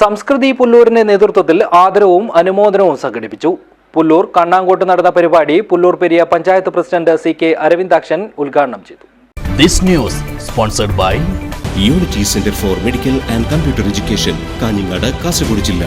സംസ്കൃതി പുല്ലൂരിന്റെ നേതൃത്വത്തിൽ ആദരവും അനുമോദനവും സംഘടിപ്പിച്ചു. പുല്ലൂർ കണ്ണാങ്കോട്ട് നടന്ന പരിപാടി Pullur Periya panchayat president C K Aravindakshan ഉദ്ഘാടനം ചെയ്തു. This news sponsored by unity centre for medical and computer education Kanhangad Kasaragod ജില്ല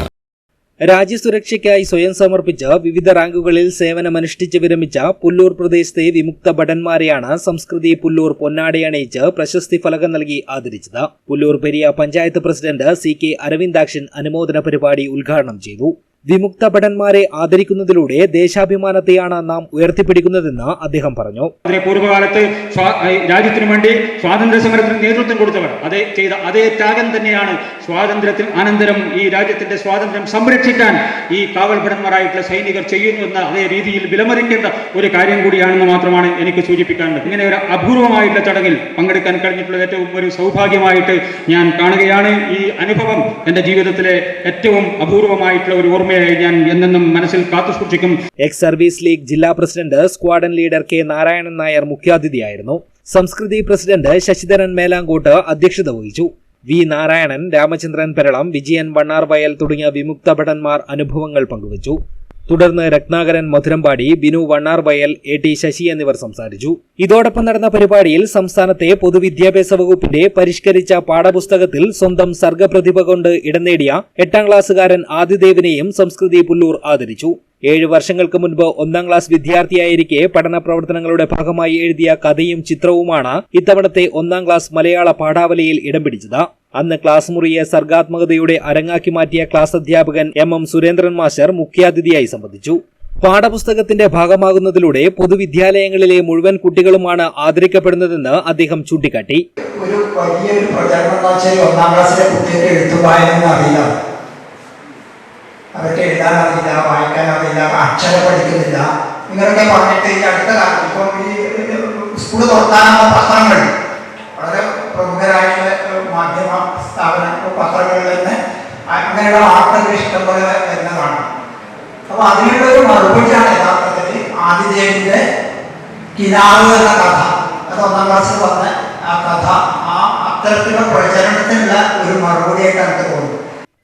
രാജ്യസുരക്ഷയ്ക്കായി സ്വയം സമർപ്പിച്ച് വിവിധ റാങ്കുകളിൽ സേവനമനുഷ്ഠിച്ച് വിരമിച്ച പുല്ലൂർ പ്രദേശത്തെ വിമുക്ത ഭടന്മാരെയാണ് സംസ്കൃതി പുല്ലൂർ പൊന്നാടയണയിച്ച് പ്രശസ്തി ഫലകം നൽകി ആദരിച്ചത്. Pullur Periya panchayat president C K Aravindakshan അനുമോദന പരിപാടി ഉദ്ഘാടനം ചെയ്തു. വിമുക്ത ഭടന്മാരെ ആദരിക്കുന്നതിലൂടെ ദേശാഭിമാനത്തെയാണ് നാം ഉയർത്തിപ്പിടിക്കുന്നതെന്ന് അദ്ദേഹം പറഞ്ഞു. പൂർവകാലത്ത് രാജ്യത്തിനു വേണ്ടി സ്വാതന്ത്ര്യ സമരത്തിന് നേതൃത്വം കൊടുത്തവർ. അതേ ചെയ്ത അതേ ത്യാഗം തന്നെയാണ് സ്വാതന്ത്ര്യത്തിൽ അനന്തരം ഈ രാജ്യത്തിന്റെ സ്വാതന്ത്ര്യം സംരക്ഷിക്കാൻ ഈ കാവൽ ഭടന്മാരായിട്ടുള്ള സൈനികർ ചെയ്യുന്നു എന്ന അതേ രീതിയിൽ വിലമതിക്കേണ്ട ഒരു കാര്യം കൂടിയാണെന്ന് മാത്രമാണ് എനിക്ക് സൂചിപ്പിക്കാനുള്ളത്. ഇങ്ങനെ ഒരു അപൂർവമായിട്ടുള്ള ചടങ്ങിൽ പങ്കെടുക്കാൻ കഴിഞ്ഞിട്ടുള്ള ഏറ്റവും ഒരു സൗഭാഗ്യമായിട്ട് ഞാൻ കാണുകയാണ്. ഈ അനുഭവം എന്റെ ജീവിതത്തിലെ ഏറ്റവും അപൂർവമായിട്ടുള്ള ഒരു ഞാൻ എന്നെന്നും മനസ്സിൽ കാത്തു സൂക്ഷിക്കും എക്സ് സർവീസ് ലീഗ് ജില്ലാ president squadron leader K Narayanan Nair മുഖ്യാതിഥിയായിരുന്നു. Samskriti president Sasidharan Melankot അധ്യക്ഷത വഹിച്ചു. വി നാരായണൻ രാമചന്ദ്രൻ പെരളം വിജയൻ വണ്ണാർ വയൽ തുടങ്ങിയ വിമുക്ത ഭടന്മാർ അനുഭവങ്ങൾ പങ്കുവച്ചു. തുടർന്ന് രത്നാകരൻ മധുരമ്പാടി ബിനു വണ്ണാർ വയൽ എ ടി ശശി എന്നിവർ സംസാരിച്ചു. ഇതോടൊപ്പം നടന്ന പരിപാടിയിൽ സംസ്ഥാനത്തെ പൊതുവിദ്യാഭ്യാസ വകുപ്പിന്റെ പരിഷ്കരിച്ച പാഠപുസ്തകത്തിൽ സ്വന്തം സർഗപ്രതിഭ കൊണ്ട് ഇടം നേടിയ എട്ടാം ക്ലാസ്സുകാരൻ ആദിദേവിനെയും സംസ്കൃതി പുല്ലൂർ ആദരിച്ചു. ഏഴ് വർഷങ്ങൾക്ക് മുൻപ് ഒന്നാം ക്ലാസ് വിദ്യാർത്ഥിയായിരിക്കെ പഠന പ്രവർത്തനങ്ങളുടെ ഭാഗമായി എഴുതിയ കഥയും ചിത്രവുമാണ് ഇത്തവണത്തെ ഒന്നാം ക്ലാസ് മലയാള പാഠാവലിയിൽ ഇടം പിടിച്ചത്. അന്ന് ക്ലാസ് മുറിയെ സർഗാത്മകതയുടെ അരങ്ങാക്കി മാറ്റിയ ക്ലാസ് അധ്യാപകൻ എം എം സുരേന്ദ്രൻ മാഷർ മുഖ്യാതിഥിയായി സംബന്ധിച്ചു. പാഠപുസ്തകത്തിന്റെ ഭാഗമാകുന്നതിലൂടെ പൊതുവിദ്യാലയങ്ങളിലെ മുഴുവൻ കുട്ടികളുമാണ് ആദരിക്കപ്പെടുന്നതെന്ന് അദ്ദേഹം ചൂണ്ടിക്കാട്ടി. ഒരു വലിയൊരു പ്രചരണം ഒന്നാം ക്ലാസ്സിലെ കുട്ടികൾക്ക് എഴുത്തും വായനയൊന്നും അറിയില്ല. അവർക്ക് എഴുതാൻ അറിയില്ല വായിക്കാൻ അറിയില്ല അക്ഷരം പഠിക്കുന്നില്ല. ഇങ്ങനെയൊക്കെ പറഞ്ഞിട്ട് അടുത്ത കാലത്ത് ഇപ്പം ഈ സ്കൂൾ തുറക്കാനുള്ള പത്രങ്ങൾ സ്ഥാപന പത്രങ്ങളിൽ തന്നെ അങ്ങനെയുള്ള വാർത്തകൾ ഇഷ്ടംപോലെ വരുന്നതാണ്. അപ്പൊ അതിനുള്ള ഒരു മറുപടിയാണ് യഥാർത്ഥത്തിൽ ആദിദേവിന്റെ കിനാവ് എന്ന കഥ. അത് ഒന്നാം ക്ലാസ്സിൽ വന്ന ആ കഥ ആ അത്തരത്തിലുള്ള പ്രചരണത്തിനുള്ള ഒരു മറുപടിയായിട്ട് എനിക്ക് തോന്നുന്നു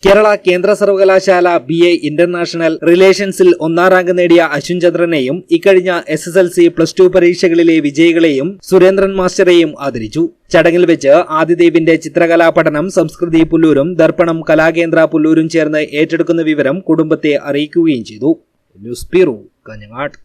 കേരള കേന്ദ്ര സർവകലാശാല ബി എ ഇന്റർനാഷണൽ റിലേഷൻസിൽ ഒന്നാം റാങ്ക് നേടിയ അശ്വിൻ ചന്ദ്രനെയും ഇക്കഴിഞ്ഞ S S L C plus two പരീക്ഷകളിലെ വിജയികളെയും സുരേന്ദ്രൻ മാസ്റ്ററെയും ആദരിച്ചു. ചടങ്ങിൽ വെച്ച് ആദിദേവിന്റെ ചിത്രകലാ പഠനം സംസ്കൃതി പുല്ലൂരും ദർപ്പണം കലാകേന്ദ്ര പുല്ലൂരും ചേർന്ന് ഏറ്റെടുക്കുന്ന വിവരം കുടുംബത്തെ അറിയിക്കുകയും ചെയ്തു. News bureau Kanhangad.